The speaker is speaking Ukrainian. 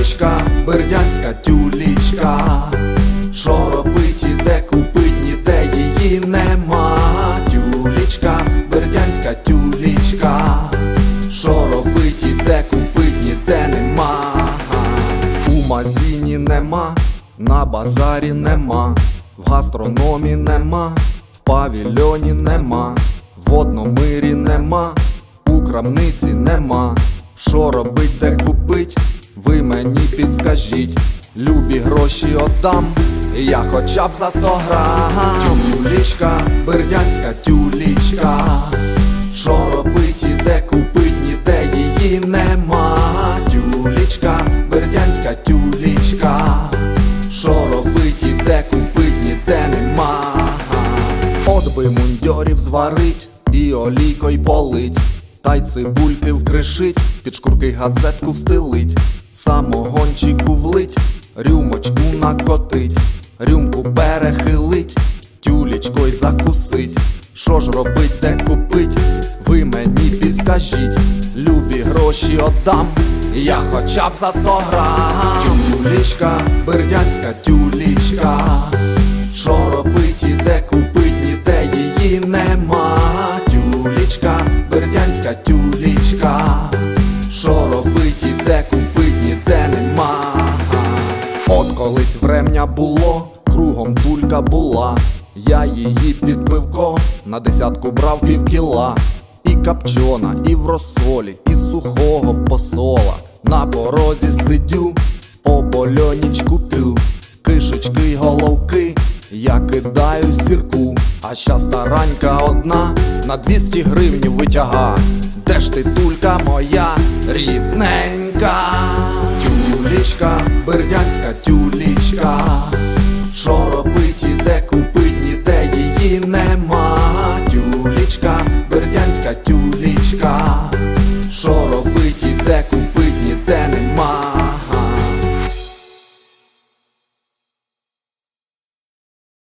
Тюлічка, бердянська тюлічка, що робить і де купить, ніде її нема. Тюлічка, бердянська тюлічка, що робить і де купить, ніде нема. У магазині нема, на базарі нема, в гастрономі нема, в павільйоні нема, в одномирі нема, у крамниці нема. Що робить, де купить, підскажіть. Любі гроші отдам, я хоча б за 100 грам. Тюлічка, бердянська тюлічка. Що робить і де купить, ніде її нема. Тюлічка, бердянська тюлічка. Що робить і де купить, ніде нема. От би мундьорів зварить і олійкою полить. Та й цибульки вкришить, під шкурки газетку встелить, самогончику влить, рюмочку накотить, рюмку перехилить, тюлечкой закусить. Що ж робить, де купить? Ви мені підскажіть, любі гроші отдам, я хоча б за 100 грам. Тюлечка, бердянська тюлечка, що робить і де купить, ніде її нема. Тюлечка, бердянська тюлечка, кругом була. Я її під пивко на десятку брав півкіла. І капчона, і в розсолі, і сухого посола. На порозі сидю, обольонічку п'ю, кишечки й головки, я кидаю сірку, а ща старанька одна на 200 гривнів витяга. Де ж ти тулька моя рідненька? Тюлічка, бердянська тюлічка, що ніде